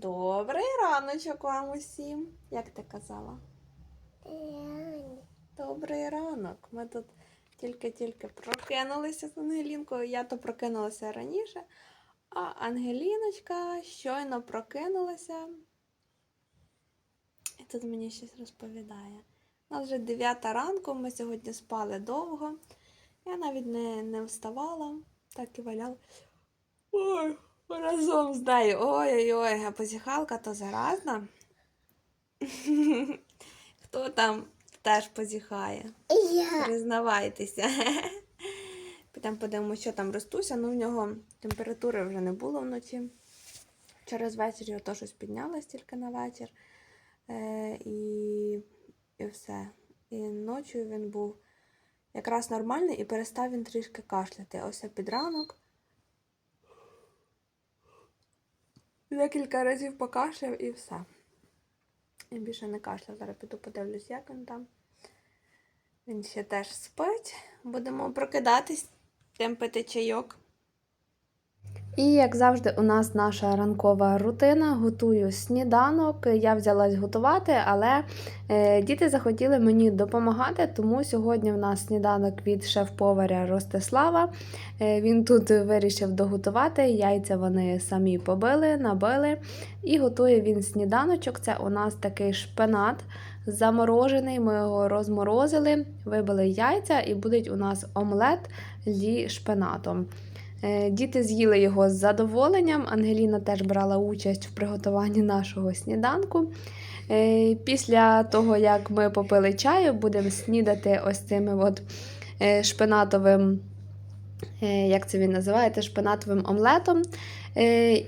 Добрий раночок вам усім. Як ти казала? Добрий ранок. Ми тут тільки-тільки прокинулися з Ангелінкою. Я то прокинулася раніше, а Ангеліночка щойно прокинулася. І тут мені щось розповідає. У нас вже 9 ранку, ми сьогодні спали довго. Я навіть не, не вставала, так і валяла. Ой, разом з нею. Ой-ой-ой, а позіхалка то заразна. Хто там теж позіхає? Я. Признавайтеся. Підемо подивимося, що там ростуся. Ну, в нього температури вже не було вночі. Через вечір його то щось піднялось тільки на вечір. Е, і, і все. І ночі він був якраз нормальний і перестав він трішки кашляти. Ось під ранок. Декілька разів покашляв і все. І більше не кашляв. Зараз піду подивлюсь, як він там. Він ще теж спить. Будемо прокидатись, тим пити чайок. І як завжди, у нас наша ранкова рутина. Готую сніданок. Я взялась готувати, але е, діти захотіли мені допомагати, тому сьогодні в нас сніданок від шеф-поваря Ростислава. Е, він тут вирішив доготувати. Яйця вони самі побили, набили. І готує він сніданочок. Це у нас такий шпинат заморожений. Ми його розморозили, вибили яйця, і буде у нас омлет зі шпинатом. Е, Діти з'їли його з задоволенням. Ангеліна теж брала участь в приготуванні нашого сніданку. Е, Після того, як ми попили чаю, будемо снідати ось цими от е, шпинатовим, як це він називається, шпинатовим омлетом.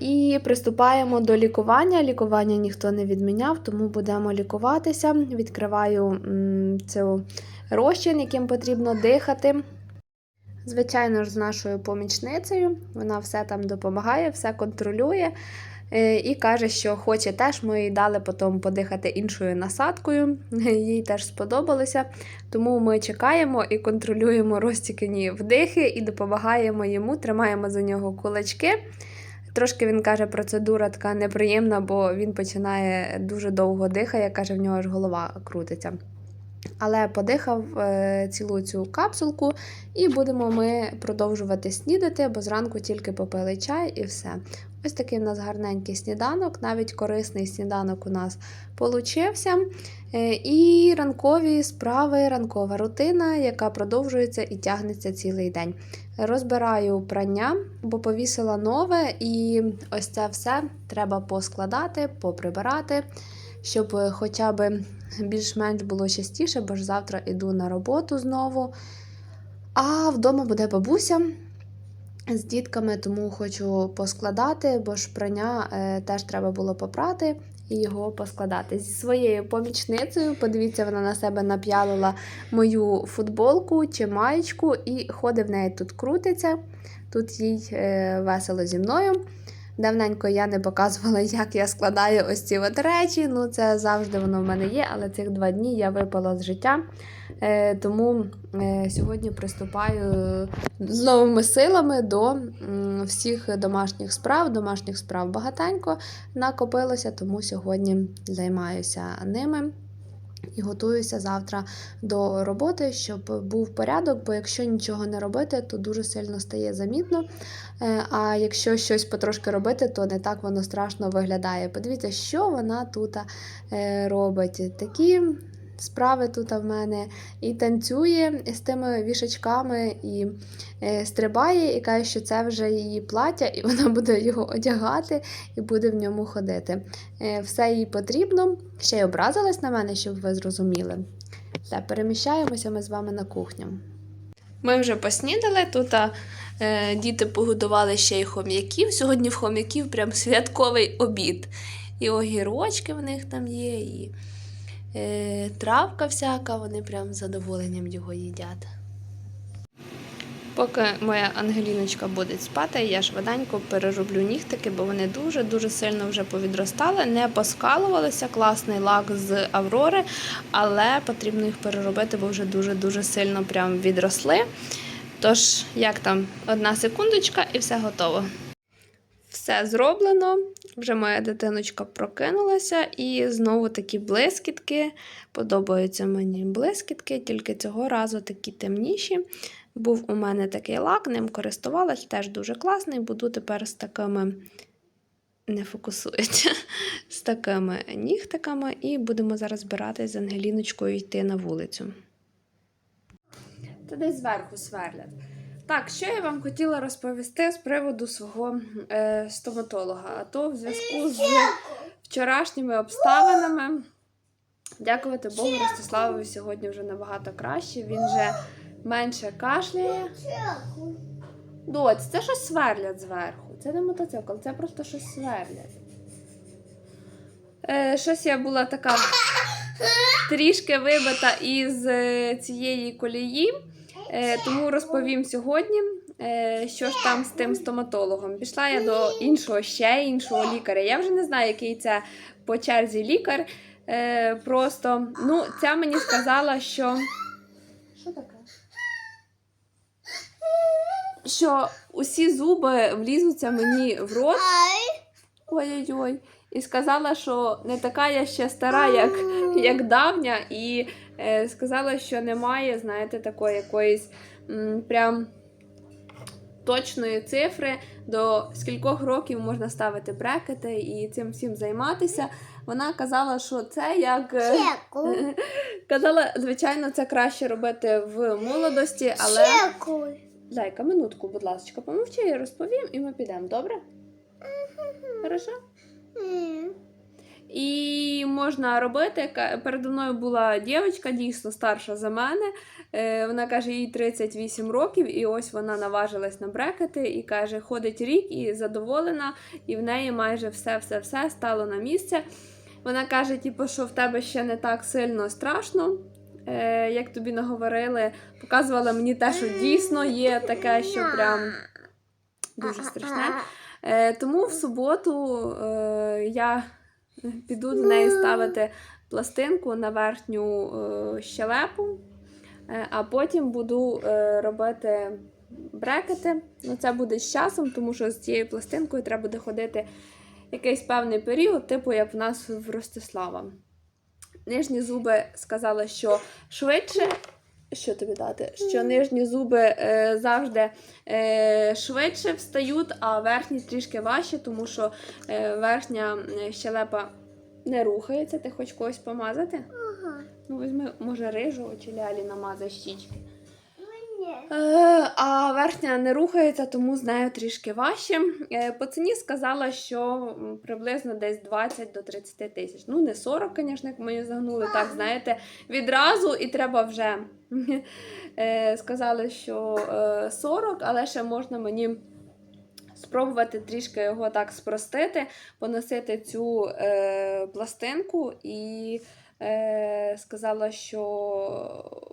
І приступаємо до лікування. Лікування ніхто не відміняв, тому будемо лікуватися. Відкриваю цю розчин, яким потрібно дихати. Звичайно ж, з нашою помічницею. Вона все там допомагає, все контролює. е, І каже, що хоче теж. Ми їй дали потім подихати іншою насадкою. Їй теж сподобалося. Тому ми чекаємо і контролюємо розтікані вдихи і допомагаємо йому, тримаємо за нього кулачки. Трошки він каже, процедура така неприємна, бо він починає дуже довго дихає, каже, в нього аж голова крутиться. Але подихав е, цілу цю капсулку, і будемо ми продовжувати снідати, бо зранку тільки попили чай і все. Ось такий у нас гарненький сніданок, навіть корисний сніданок у нас получився. Е, І ранкові справи, ранкова рутина, яка продовжується і тягнеться цілий день. Розбираю прання, бо повісила нове, і ось це все треба поскладати, поприбирати, щоб е, хоча б більш-менш було частіше, бо ж завтра йду на роботу знову. А вдома буде бабуся з дітками, тому хочу поскладати, бо ж прання е, теж треба було попрати і його поскладати. Зі своєю помічницею, подивіться, вона на себе нап'ялила мою футболку чи маєчку, і ходить в неї тут крутиться. Тут їй е, весело зі мною. Давненько я не показувала, як я складаю ось ці от речі. Ну, це завжди воно в мене є, але цих два дні я випала з життя. Е, тому е, сьогодні приступаю з новими силами до всіх домашніх справ. Домашніх справ багатенько накопилося, тому сьогодні займаюся ними. І готуюся завтра до роботи, щоб був порядок, бо якщо нічого не робити, то дуже сильно стає замітно. Е, А якщо щось потрошки робити, то не так воно страшно виглядає. Подивіться, що вона тут е, робить. Такі справи тут в мене і танцює з тими вішачками, і е, стрибає, і каже, що це вже її плаття, і вона буде його одягати і буде в ньому ходити. Е, Все їй потрібно. Ще й образилась на мене, щоб ви зрозуміли. Все, переміщаємося ми з вами на кухню. Ми вже поснідали. Тут е, діти погодували ще й хом'яків. Сьогодні в хом'яків прям святковий обід. І огірочки в них там є, і травка всяка, вони прям з задоволенням його їдять. Поки моя Ангеліночка буде спати, я швиденько перероблю нігтики, бо вони дуже-дуже сильно вже повідростали, не поскалувалися. Класний лак з Аврори, але потрібно їх переробити, бо вже дуже-дуже сильно прям відросли. Тож, як там, одна секундочка і все готово. Все зроблено. Вже моя дитиночка прокинулася, і знову такі блискітки. Подобаються мені блискітки, тільки цього разу такі темніші. Був у мене такий лак, ним користувалась, теж дуже класний. Буду тепер з такими не фокусується, з такими нігтиками, і будемо зараз збиратись з Ангеліночкою йти на вулицю. Та десь зверху сверлять. Так, що я вам хотіла розповісти з приводу свого е, стоматолога. А то в зв'язку з вчорашніми обставинами, дякувати Богу, Ростиславові сьогодні вже набагато краще. Він вже менше кашляє. Доць, це щось сверлять зверху. Це не мотоцикл, це просто щось сверлять. Е, щось я була така трішки вибита із е, цієї колії. Е, тому розповім сьогодні, е, що ж там з тим стоматологом. Пішла я до іншого ще іншого лікаря. Я вже не знаю, який це по черзі лікар. Е, просто ну, ця мені сказала, що. Що таке? Що усі зуби влізуться мені в рот. Ой-ой-ой. І сказала, що не така я ще стара, як, як давня, і сказала, що немає, знаєте, такої якоїсь м, прям точної цифри, до скількох років можна ставити брекети і цим всім займатися. Вона казала, що це як. е, Казала, звичайно, це краще робити в молодості, але. Чеку. Зайка, минутку, будь ласка, помовчи, я розповім, і ми підемо, добре? Хорошо? І можна робити. Передо мною була дівчинка, дійсно старша за мене. Е, Вона каже, їй 38 років, і ось вона наважилась на брекети і каже, ходить рік і задоволена, і в неї майже все-все-все стало на місце. Вона каже, типу, що в тебе ще не так сильно страшно. Е, як тобі наговорили, показувала мені те, що дійсно є таке, що прям дуже страшне. Е, тому в суботу я піду до неї ставити пластинку на верхню е, щелепу, е, а потім буду е, робити брекети. Ну, це буде з часом, тому що з цією пластинкою треба буде ходити якийсь певний період, типу як в нас в Ростислава. Нижні зуби сказала, що швидше. Що тобі дати? Що нижні зуби е, завжди е, швидше встають, а верхні трішки важче, тому що е, верхня е, щелепа не рухається. Ти хоч когось помазати? Ну, візьми, може, рижу чи лялі намазай щічки. Е, а верхня не рухається, тому з нею трішки важче. Е, По ціні сказала, що приблизно десь 20 до 30 тисяч. Ну, не 40, звісно, як мені загнули, так, знаєте, відразу і треба вже. Е, Сказали, що е, 40, але ще можна мені спробувати трішки його так спростити, поносити цю е, пластинку і е, сказала, що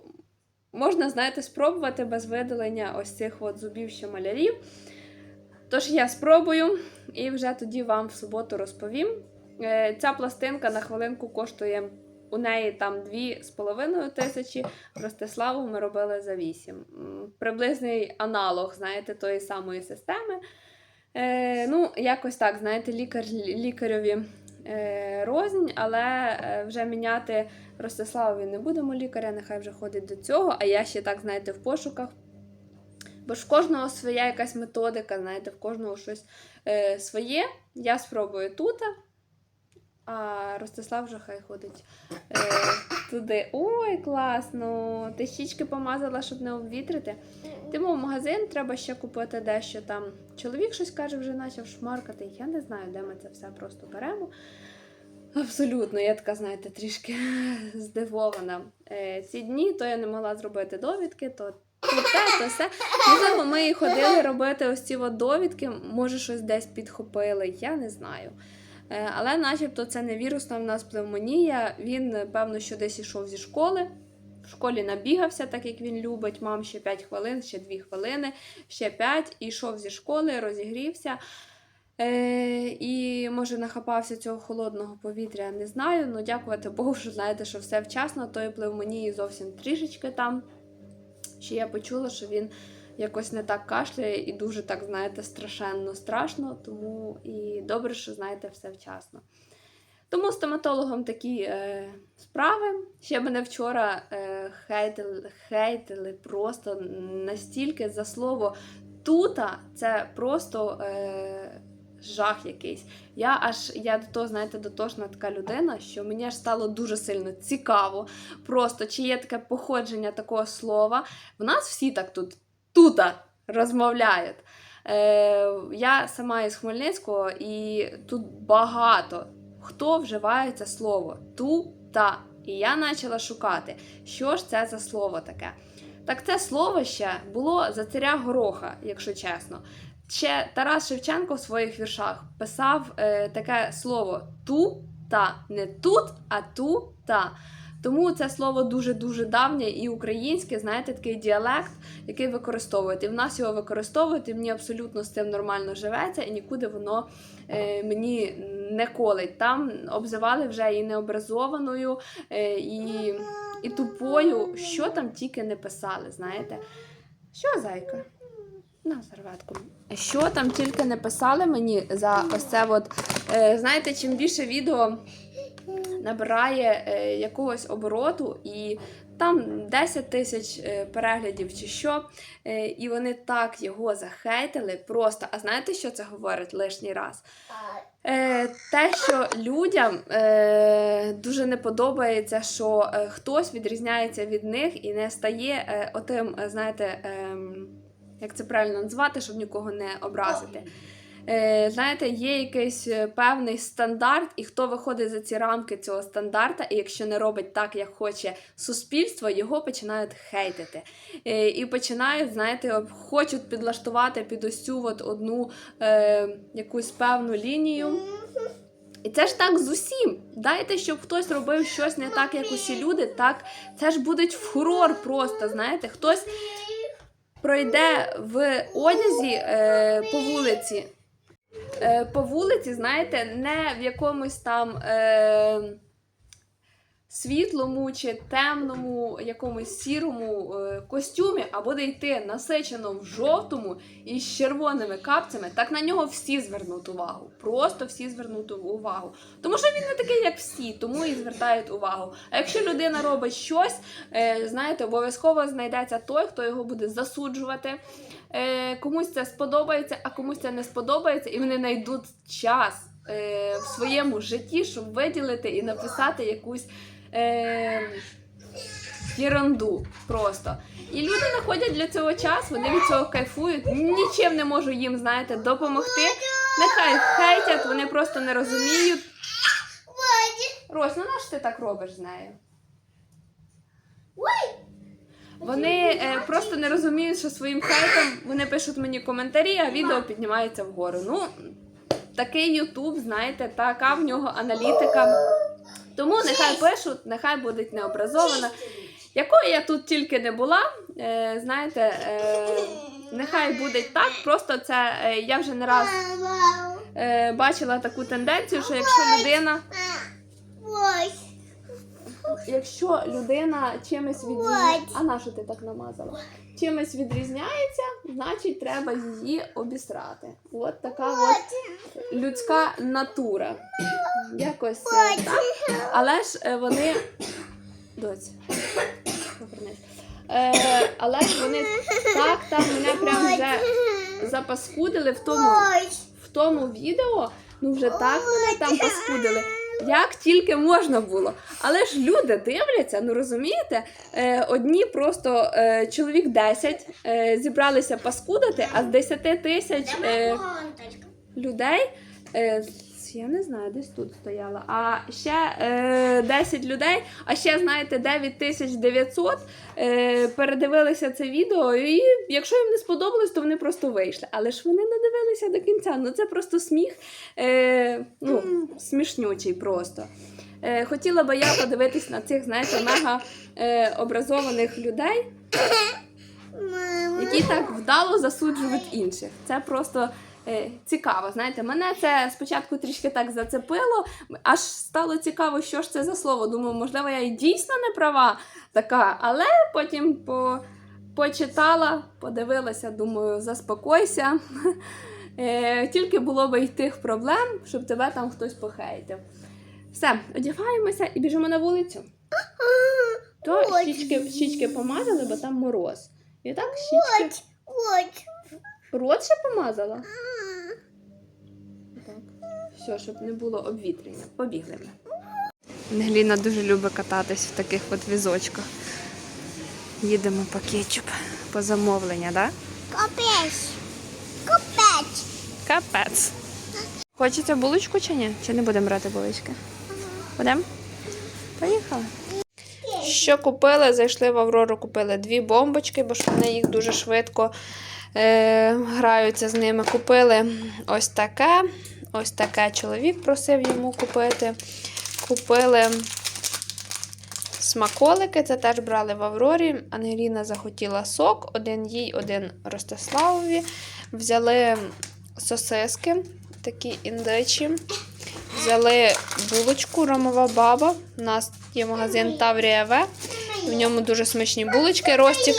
можна, знаєте, спробувати без видалення ось цих от зубів ще малярів. Тож я спробую і вже тоді вам в суботу розповім. Е, Ця пластинка на хвилинку коштує у неї там 2,5 тисячі. Ростиславу ми робили за 8. Приблизний аналог, знаєте, тої самої системи. Е, ну, якось так, знаєте, лікар лікареві рознь, але е, вже міняти Ростиславові не будемо лікаря, нехай вже ходить до цього. А я ще так, знаєте, в пошуках. Бо ж в кожного своя якась методика, знаєте, в кожного щось е, своє. Я спробую тут, а Ростислав вже хай ходить е, туди. Ой, класно! Ти щічки помазала, щоб не обвітрити. Йдемо в магазин, треба ще купити дещо там. Чоловік щось каже, вже почав шмаркати. Я не знаю, де ми це все просто беремо. Абсолютно, я така, знаєте, трішки здивована. Е, ці дні то я не могла зробити довідки, то, те, то все. Можливо, ми і ходили робити ось ці от довідки, може, щось десь підхопили, я не знаю. Е, але начебто це не вірусна в нас пневмонія. Він, певно, що десь ішов зі школи. В школі набігався, так як він любить. Мам, ще 5 хвилин, ще 2 хвилини, ще 5. І йшов зі школи, розігрівся. Е, і може нахапався цього холодного повітря, не знаю. Ну дякувати Богу, що знаєте, що все вчасно. Тої пневмонії зовсім трішечки там. Ще я почула, що він якось не так кашляє і дуже так, знаєте, страшенно страшно, тому і добре, що знаєте все вчасно. Тому стоматологом такі е, справи. Ще мене вчора е, хейтили, хейтили просто настільки за слово тута, це просто е, жах якийсь. Я аж я до того, знаєте, дотошна така людина, що мені аж стало дуже сильно цікаво, просто чи є таке походження такого слова. В нас всі так тут тута розмовляють. Е, я сама із Хмельницького, і тут багато хто вживає це слово ту-та. І я почала шукати, що ж це за слово таке. Так це слово ще було за царя Гороха, якщо чесно. Ще Тарас Шевченко в своїх віршах писав е, таке слово ту-та. Не тут, а ту-та. Тому це слово дуже-дуже давнє і українське, знаєте, такий діалект, який використовують. І в нас його використовують, і мені абсолютно з цим нормально живеться, і нікуди воно е, мені не колить. Там обзивали вже і необразованою, е, і, і тупою, що там тільки не писали, знаєте. Що, зайка? На серветку. Що там тільки не писали мені за ось це от. Е, знаєте, чим більше відео набирає е, якогось обороту, і там 10 тисяч е, переглядів чи що, е, і вони так його захейтили просто. А знаєте, що це говорить лишній раз? Те, що людям дуже не подобається, що хтось відрізняється від них і не стає отим, знаєте, ем, як це правильно назвати, щоб нікого не образити. Е, знаєте, є якийсь е, певний стандарт, і хто виходить за ці рамки цього стандарта, і якщо не робить так, як хоче суспільство, його починають хейтити. Е, і починають, знаєте, хочуть підлаштувати під ось цю от одну якусь певну лінію. І це ж так з усім. Дайте, щоб хтось робив щось не так, як усі люди, так це ж буде фурор просто. Знаєте, хтось пройде в одязі е, по вулиці. Е, по вулиці, знаєте, не в якомусь там е, світлому чи темному, якомусь сірому е, костюмі, а буде йти насичено в жовтому і з червоними капцями, так на нього всі звернуть увагу. Просто всі звернуть увагу. Тому що він не такий, як всі, тому і звертають увагу. А якщо людина робить щось, е, знаєте, обов'язково знайдеться той, хто його буде засуджувати. Е, комусь це сподобається, а комусь це не сподобається, і вони знайдуть час е, в своєму житті, щоб виділити і написати якусь е, єрунду просто. І люди знаходять для цього час, вони від цього кайфують. Нічим не можу їм, знаєте, допомогти. Нехай хейтять, вони просто не розуміють. Рось, ну на що ти так робиш з нею? Вони е, просто не розуміють, що своїм хейтом вони пишуть мені коментарі, а відео піднімається вгору. Ну, такий Ютуб, знаєте, така в нього аналітика. Тому нехай пишуть, нехай будуть необразована. Якою я тут тільки не була, е, знаєте, е, нехай буде так. Просто це е, я вже не раз е, бачила таку тенденцію, що якщо людина. Якщо людина чимось відрізняється, а на що ти так намазала? Чимось відрізняється, значить треба її обісрати. От така от людська натура. Якось е, так. Але ж е, вони. Доць. Е, але ж вони так там мене прям вже запаскудили в тому, в тому відео. Ну вже так мене там паскудили. Як тільки можна було. Але ж люди дивляться, ну розумієте? Е, одні просто е, чоловік 10 е, зібралися паскудити, а з 10 тисяч людей. Е, я не знаю, десь тут стояла. А ще е, 10 людей, а ще, знаєте, 9900 е, передивилися це відео, і якщо їм не сподобалось, то вони просто вийшли. Але ж вони не дивилися до кінця. Ну це просто сміх, е, ну, смішнючий просто. Е, хотіла би я подивитись на цих, знаєте, мега е, образованих людей, які так вдало засуджують інших. Це просто цікаво. Знаєте, мене це спочатку трішки так зацепило, аж стало цікаво, що ж це за слово. Думаю, можливо, я і дійсно не права така, але потім по. почитала, подивилася, думаю, заспокойся. Е, Тільки було би й тих проблем, щоб тебе там хтось похейтив. Все, одягаємося і біжимо на вулицю. То щічки, щічки помазали, бо там мороз. І так щічки. Рот ще помазала? Все, щоб не було обвітрення. Побігли ми. Гліна дуже любить кататись в таких от візочках. Їдемо по кетчуп, по замовлення, так? Капець. Капець. Капець. Хочеться булочку чи ні? Чи не будемо брати булочки? Будемо? Поїхали. Що купили? Зайшли в Аврору, купили дві бомбочки, бо ж вони їх дуже швидко е, граються з ними. Купили ось таке. Ось таке чоловік просив йому купити. Купили смаколики, це теж брали в Аврорі. Ангеліна захотіла сок, один їй, один Ростиславові. Взяли сосиски, такі індичі. Взяли булочку Ромова баба. У нас є магазин Таврія В. В ньому дуже смачні булочки. Ростік,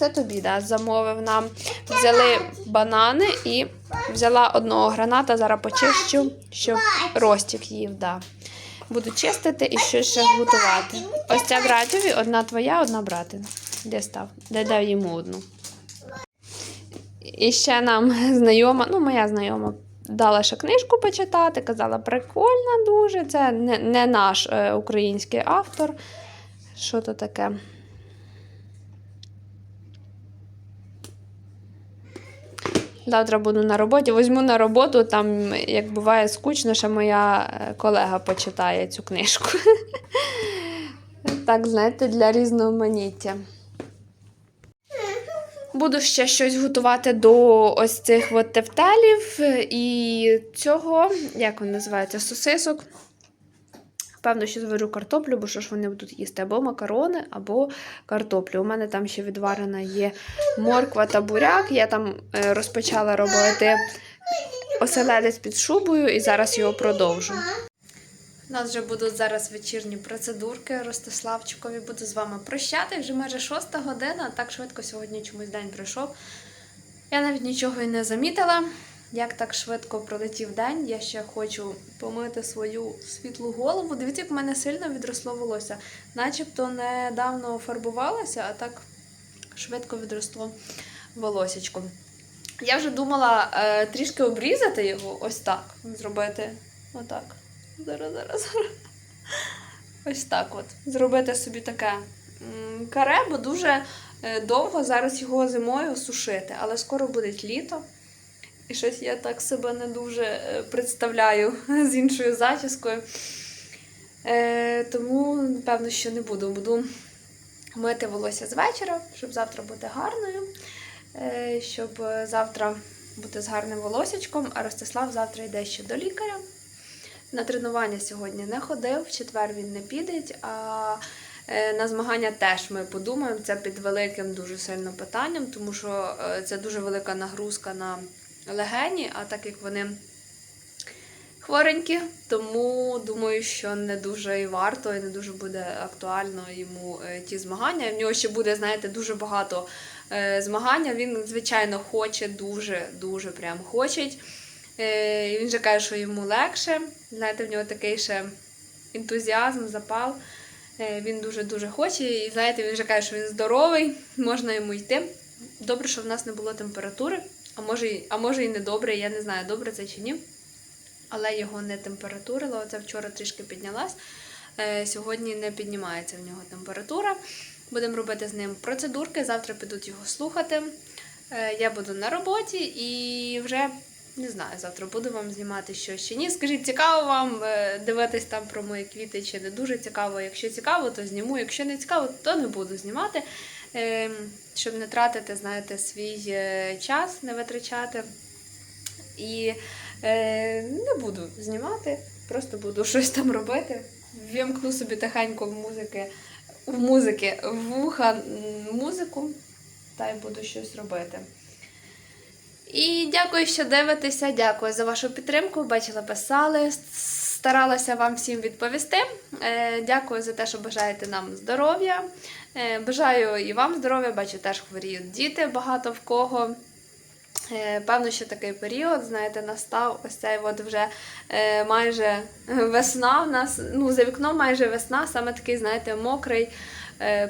це тобі да, замовив нам. Взяли банани і взяла одного граната, зараз почищу, щоб Ростік їв. Да. Буду чистити і щось ще готувати. Ось ця братові, одна твоя, одна братина. Де став? Де дав йому одну. І ще нам знайома, ну, моя знайома дала ще книжку почитати, казала, прикольна дуже. Це не, не наш е, український автор. Що то таке? Завтра буду на роботі. Возьму на роботу, там, як буває скучно, ще моя е, колега почитає цю книжку. Так, знаєте, для різноманіття. Буду ще щось готувати до ось цих от тефтелів і цього, як він називається, сосисок. Певно, що зварю картоплю, бо що ж вони будуть їсти або макарони, або картоплю. У мене там ще відварена є морква та буряк. Я там е, розпочала робити оселедець під шубою і зараз його продовжу. У нас вже будуть зараз вечірні процедурки. Ростиславчикові буду з вами прощати. Вже майже шоста година. Так швидко сьогодні чомусь день пройшов. Я навіть нічого і не замітила. Як так швидко пролетів день, я ще хочу помити свою світлу голову. Дивіться, як в мене сильно відросло волосся. Начебто недавно фарбувалася, а так швидко відросло волосечко. Я вже думала е, трішки обрізати його, ось так. Зробити отак. Зараз, зараз, зараз. Ось так от. Зробити собі таке каре, бо дуже е, довго зараз його зимою сушити, але скоро буде літо. І щось я так себе не дуже е, представляю з іншою зачіскою. Е, тому, певно, що не буду. Буду мити волосся з вечора, щоб завтра бути гарною, е, щоб завтра бути з гарним волосячком, а Ростислав завтра йде ще до лікаря. На тренування сьогодні не ходив, в четвер він не піде, а е, на змагання теж ми подумаємо. Це під великим дуже сильно питанням, тому що е, це дуже велика нагрузка на легені, а так як вони хворенькі, тому думаю, що не дуже і варто, і не дуже буде актуально йому е, ті змагання. В нього ще буде, знаєте, дуже багато е, змагання. Він, звичайно, хоче, дуже, дуже прям хоче. Е, і Він же каже, що йому легше. Знаєте, в нього такий ще ентузіазм, запал. Він дуже-дуже хоче. І знаєте, він вже каже, що він здоровий, можна йому йти. Добре, що в нас не було температури, а може, а може і не добре, я не знаю, добре це чи ні. Але його не температурило. Оце вчора трішки піднялась. Е, Сьогодні не піднімається в нього температура. Будемо робити з ним процедурки. Завтра підуть його слухати. Е, Я буду на роботі і вже не знаю, завтра буду вам знімати щось чи ні. Скажіть, цікаво вам е, дивитись там про мої квіти чи не дуже цікаво. Якщо цікаво, то зніму. Якщо не цікаво, то не буду знімати. Е, Щоб не тратити, знаєте, свій е, час, не витрачати. І е, не буду знімати, просто буду щось там робити. Вімкну собі тихенько в музики, в музики, в вуха музику, та й буду щось робити. І дякую, що дивитеся. Дякую за вашу підтримку. Бачила, писали, старалася вам всім відповісти. Е, Дякую за те, що бажаєте нам здоров'я. Е, Бажаю і вам здоров'я, бачу, теж хворіють діти багато в кого. Е, Певно, що такий період, знаєте, настав ось цей от вже майже весна в нас, ну, за вікном майже весна, саме такий, знаєте, мокрий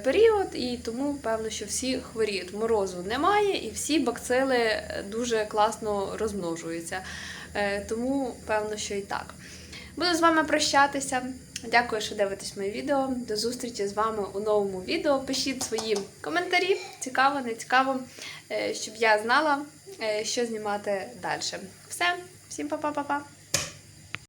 період, і тому певно, що всі хворіють. Морозу немає, і всі бакцили дуже класно розмножуються. Тому певно, що і так. Буду з вами прощатися. Дякую, що дивитесь моє відео. До зустрічі з вами у новому відео. Пишіть свої коментарі, цікаво, не цікаво, е, щоб я знала, е, що знімати далі. Все, всім па-па-па-па!